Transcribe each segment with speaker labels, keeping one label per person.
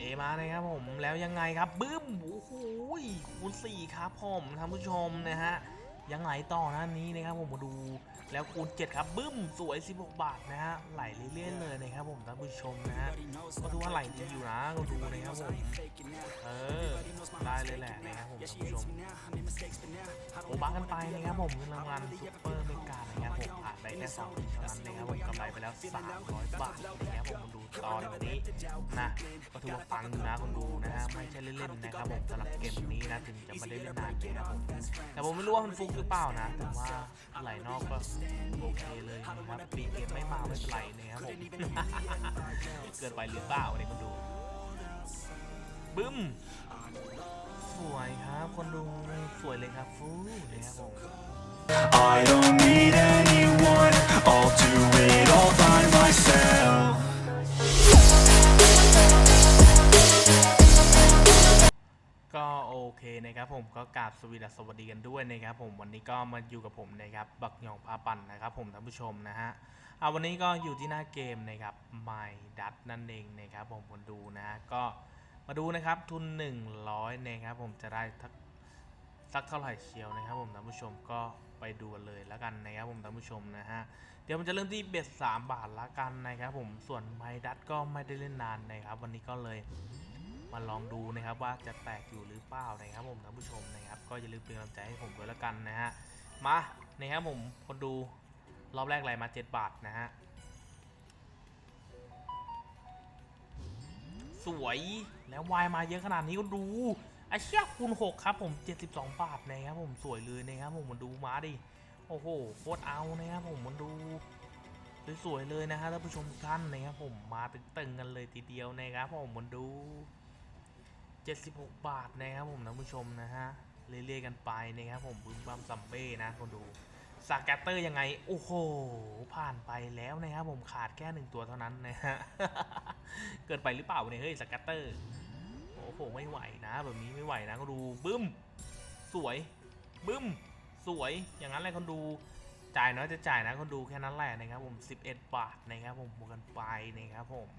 Speaker 1: เอมานะครับผมแล้วยังไงครับบึ้มโอ้โหคูณสี่ครับผมท่านผู้ชมนะฮะยังไหลต่อนะนี้นะครับผมมาดูแล้วคูณ 7 ครับบึ้มสวย 16 บาทนะฮะไหลเรื่อยๆเลยนะครับผมท่านผู้ชมนะฮะก็ดูว่าไหลดีอยู่นะก็ดูนะครับผมเออได้เลยแหละนะครับผมท่านผู้ชมโอ้บังกันไปนะครับผมเงินรางวัลซุปเปอร์เมกานะครับผมผ่านไปแค่สองที นั้นนะครับผมกำไรไปแล้ว 300 บาทนะครับผมมาดูตอนนี้นะก็ถือว่าปังนะคนดูนะฮะไม่ใช่เล่นๆนะครับผมสำหรับเกมนี้นะถึงจะไม่ได้เล่นนานนะครับผมแต่ผมไม่รู้ว่ามันฟุกหรือเปล่านะแต่ว่าไหลนอกก็โอเคเลยนะครับปีเกมไม่มาไม่เป็นไรนะครับผมเกินไปหรือเปล่าเนี่ยคนดูบึ้มสวยครับคนดูสวยเลยครับฟูนะครับผม ก็โอเคนะครับผมก็กราบสวีดัสสวัสดีกันด้วยนะครับผมวันนี้ก็มาอยู่กับผมนะครับบักหยองพาปั่นนะครับผมท่านผู้ชมนะฮะเอาวันนี้ก็อยู่ที่หน้าเกมนะครับ My d u t นั่นเองนะครับผมคนดูนะฮะก็มาดูนะครับทุน 100นะครับผมจะได้ทักสักเท่าไหร่เชียวนะครับผมท่านผู้ชมก็ไปดูกันเลยแล้วกันนะครับผมท่านผู้ชมนะฮะเดี๋ยวมันจะเริ่มที่เบ็ด3บาทละกันนะครับผมส่วน My d u t ก็ไม่ได้เล่นนานนะครับ วันนี้ก็เลย มาลองดูนะครับว่าจะแตกอยู่หรือเปล่านะครับผมท่านผู้ชมนะครับ ก็อย่าลืมเป็นกำลังใจให้ผมด้วยล้วกันนะฮะมานะครับผมคนดูรอบแรกไหลมา 7 บาทนะฮะสวยแล้ววายมาเยอะขนาดนี้ก็ดูไอเชี่ยคูณ6ครับผม 72 บาทนะครับผมสวยเลยนะครับผมมันดูมาดิโอ้โหโคตรเอานะครับผมมันดูสวยๆเลยนะฮะท่านผู้ชมทุกท่านนะครับผมมาตึงๆกันเลยทีเดียวนะครับผมมันดู 76 บาทนะครับผมท่านผู้ชมนะฮะเรื่อยๆกันไปนะครับผมบึ้มบัมซัมเบ้นะคนดูสากแกตเตอร์ยังไง โอ้โห ผ่านไปแล้วนะครับผมขาดแค่หนึ่งตัวเท่านั้นนะฮะ เกินไปหรือเปล่าเนี่ยเฮ้ยสากแกตเตอร์ โอ้โห ไม่ไหวนะ แบบนี้ไม่ไหวนะก็ดูบึ้ม สวย บึ้ม สวย อย่างนั้นแหละคนดูจ่ายน้อยจะจ่ายนะคนดูแค่นั้นแหละนะครับผม 11 บาทนะครับผมบวกกันไปนะครับผม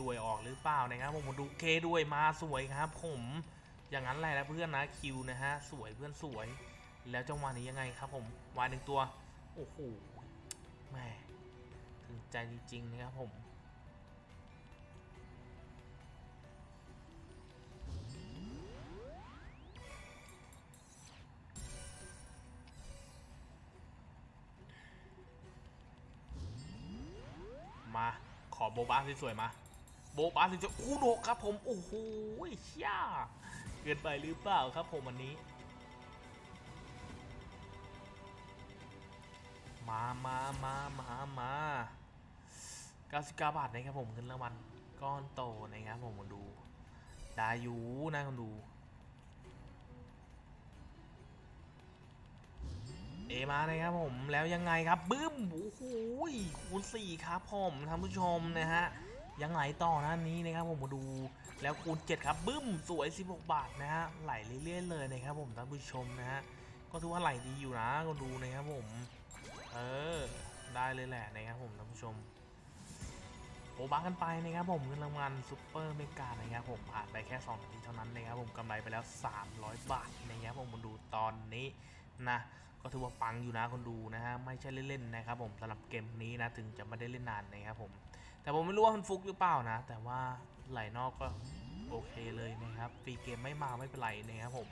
Speaker 1: ด้วยออกหรือเปล่านะครับผมดูเคด้วยมาสวยครับ ผมอย่างนั้นแหละนะเพื่อนนะคิวนะฮะสวยเพื่อนสวย แล้วจังหวะนี้ยังไงครับ ผมวายหนึ่งตัวโอ้โหแม่ถึงใจจริงๆนะครับผมมาขอโบบาสวยๆมา โบบาสสวยๆอู้โดครับผม โอ้โหเชี่ยเกินไปหรือเปล่าครับผมวันนี้ มามามามามา99 บาทนะครับผมเงินรางวัลก้อนโตนะครับผมมาดูดายูนะคุณดูเอมานะครับผมแล้วยังไงครับบึ้มโอ้โหคูณสี่ครับผมท่านผู้ชมนะฮะ ยังไหลต่อนะนี้นะครับผมมาดูแล้วคูณ7ครับบึ้มสวย 16 บาทนะฮะไหลเรื่อยๆเลยนะครับผมท่านผู้ชมนะฮะก็ถือว่าไหลดีอยู่นะก็ดูนะครับผม เออได้เลยแหละนะครับผมท่านผู้ชมโอบังกันไปนะครับผมเงินรางวัลซุปเปอร์เมกานะครับผมผ่านไปแค่2นาทีเท่านั้นนะครับผมกำไรไปแล้ว 300 บาทนะครับผมมาดูตอนนี้นะก็ถือว่าปังอยู่นะคนดูนะฮะไม่ใช่เล่นๆนะครับผมสำหรับเกมนี้นะถึงจะไม่ได้เล่นนานนะครับผม แต่ผมไม่รู้ว่ามันฟุกหรือเปล่านะ แต่ว่าไหลนอกก็โอเคเลยนะครับฟรีเกมไม่มาไม่เป็นไรนะครับผม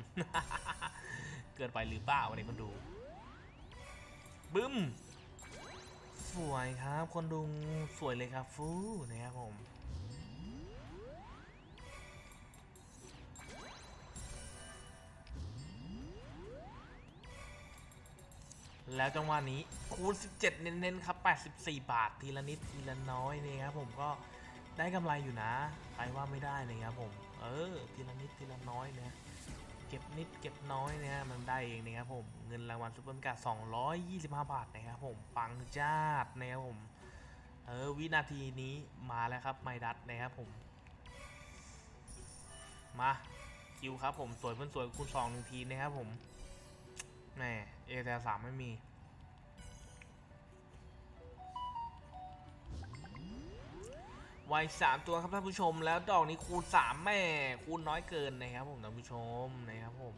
Speaker 1: เกินไปหรือเปล่าเนี่ยคนดูบึ้มสวยครับ คนดูสวยเลยครับฟูนะครับผม แล้วจังหวะนี้คูณ 17 เน้นๆ ครับ 84 บาททีละนิดทีละน้อยนี่ครับผมก็ได้กำไรอยู่นะใครว่าไม่ได้เนะครับผม เออ ทีละนิดทีละน้อยนะเก็บนิดเก็บน้อยนะฮะมันได้เองนะครับผมเงินรางวัลซุปเปอร์การ์ด225 บาทนะครับผมปังจ้าดนะครับผมเออวินาทีนี้มาแล้วครับไมดัตนะครับผม มาคิวครับผมสวยเพื่อนสวยคูณ2หนึ่งทีนะครับผม แหมเอแต่สามไม่มี ไว้สามตัวครับท่านผู้ชม แล้วดอกนี้คูณสามแม่คูณน้อยเกินนะครับผมท่านผู้ชมนะครับผม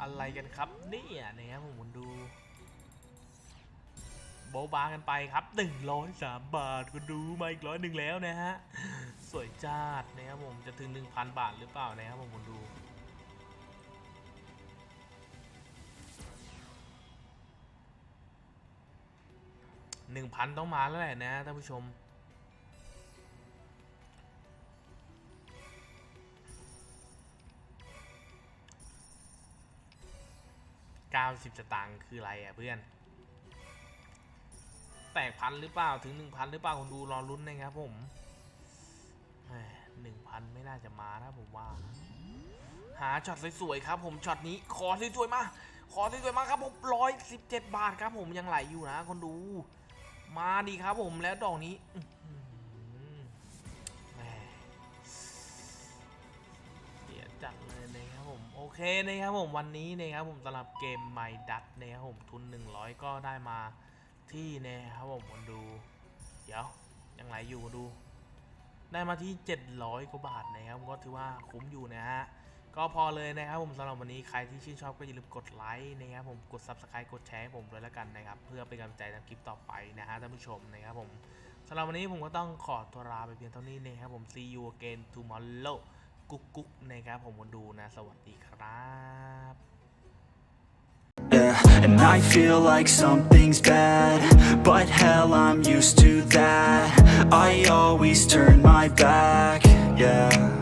Speaker 1: อะไรกันครับเนี่ยนะครับผมคุณดูโบบากันไปครับ 103 บาทคุณดูมาอีกร้อยหนึ่งแล้วนะฮะ สวยจัดนะครับผมจะถึง 1,000 บาทหรือเปล่านะครับผมคุณดู 1,000ต้องมาแล้วแหละนะท่านผู้ชม90สตางค์คืออะไรอะเพื่อน แตกพันหรือเปล่าถึง1,000หรือเปล่าคุณดูรอลุ้นนะครับผมหนึ่งพันไม่น่าจะมานะผมว่า หาช็อตสวยๆครับผมช็อตนี้ขอสวยๆมาขอสวยๆมาครับผมร้อยสิบเจ็ดบาทครับผมยังไหลอยู่นะคนดู มาดีครับผมแล้วดอกนี้แม่เสียจัดเลยนะครับผม โอเคนะครับผมวันนี้นะครับผมสำหรับเกมไมดัตนะครับผมทุน 100 ก็ได้มาที่นะครับผมคนดู เดี๋ยวยังไหลอยู่ดู ได้มาที่ 700 กว่าบาทนะครับก็ถือว่าคุ้มอยู่นะฮะ ก็พอเลยนะครับผมสำหรับวันนี้ใครที่ชื่นชอบก็อย่าลืมกดไลค์นะครับผมกด subscribe กดแชร์ให้ผมด้วยแล้วกันนะครับ เพื่อเป็นกำลังใจทำคลิปต่อไปนะฮะท่านผู้ชมนะครับผมสำหรับวันนี้ผมก็ต้องขอตัวลาไปเพียงเท่านี้นะครับผม see you again tomorrow กุ๊กกุ๊กนะครับผมคนดูนะ สวัสดีครับ
Speaker 2: and I feel like something's bad But hell, I'm used to that I always turn my back, yeah